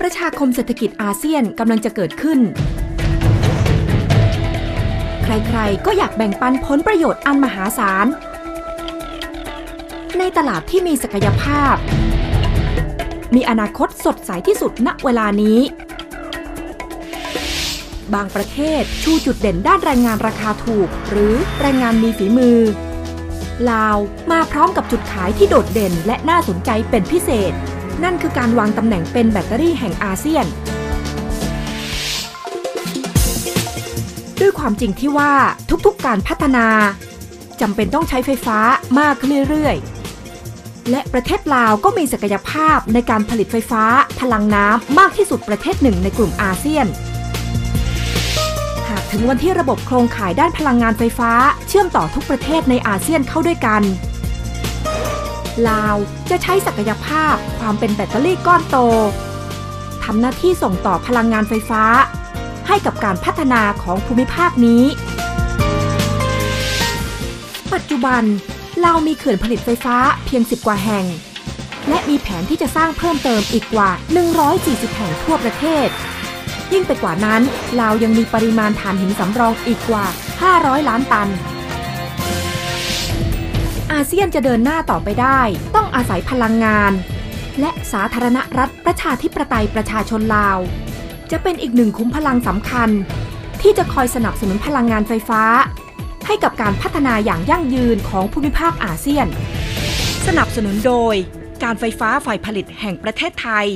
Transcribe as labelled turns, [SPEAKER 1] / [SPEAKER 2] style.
[SPEAKER 1] ประชาคมเศรษฐกิจอาเซียนกำลังจะเกิดขึ้น ใครๆ ก็อยากแบ่งปันผลประโยชน์อันมหาศาล ในตลาดที่มีศักยภาพ มีอนาคตสดใสที่สุดณเวลานี้ บางประเทศชูจุดเด่นด้านแรงงานราคาถูก หรือแรงงานมีฝีมือ ลาวมาพร้อมกับจุดขายที่โดดเด่นและน่าสนใจเป็นพิเศษ นั่นคือการวางตำแหน่งเป็นแบตเตอรี่แห่งอาเซียน ด้วยความจริงที่ว่าทุกๆการพัฒนาจำเป็นต้องใช้ไฟฟ้ามากขึ้นเรื่อยๆ และประเทศลาวก็มีศักยภาพในการผลิตไฟฟ้าพลังน้ำมากที่สุดประเทศหนึ่งในกลุ่มอาเซียน หากถึงวันที่ระบบโครงข่ายด้านพลังงานไฟฟ้า เชื่อมต่อทุกประเทศในอาเซียนเข้าด้วยกัน ลาวจะใช้ศักยภาพความเป็นแบตเตอรี่ก้อนโตทำหน้าที่ส่งต่อพลังงานไฟฟ้า ให้กับการพัฒนาของภูมิภาคนี้ ปัจจุบันลาวมีเขื่อนผลิตไฟฟ้าเพียง 10 กว่าแห่ง และมีแผนที่จะสร้างเพิ่มเติมอีกกว่า 140 แห่งทั่วประเทศ ยิ่งไปกว่านั้นลาวยังมีปริมาณถ่านหินสำรองอีกกว่า 500 ล้านตัน อาเซียนจะเดินหน้าต่อไปได้ ต้องอาศัยพลังงาน และสาธารณรัฐประชาธิปไตยประชาชนลาว จะเป็นอีกหนึ่งคุ้มพลังสำคัญ ที่จะคอยสนับสนุนพลังงานไฟฟ้า ให้กับการพัฒนาอย่างยั่งยืนของภูมิภาคอาเซียน สนับสนุนโดย การไฟฟ้าฝ่ายผลิตแห่งประเทศไทย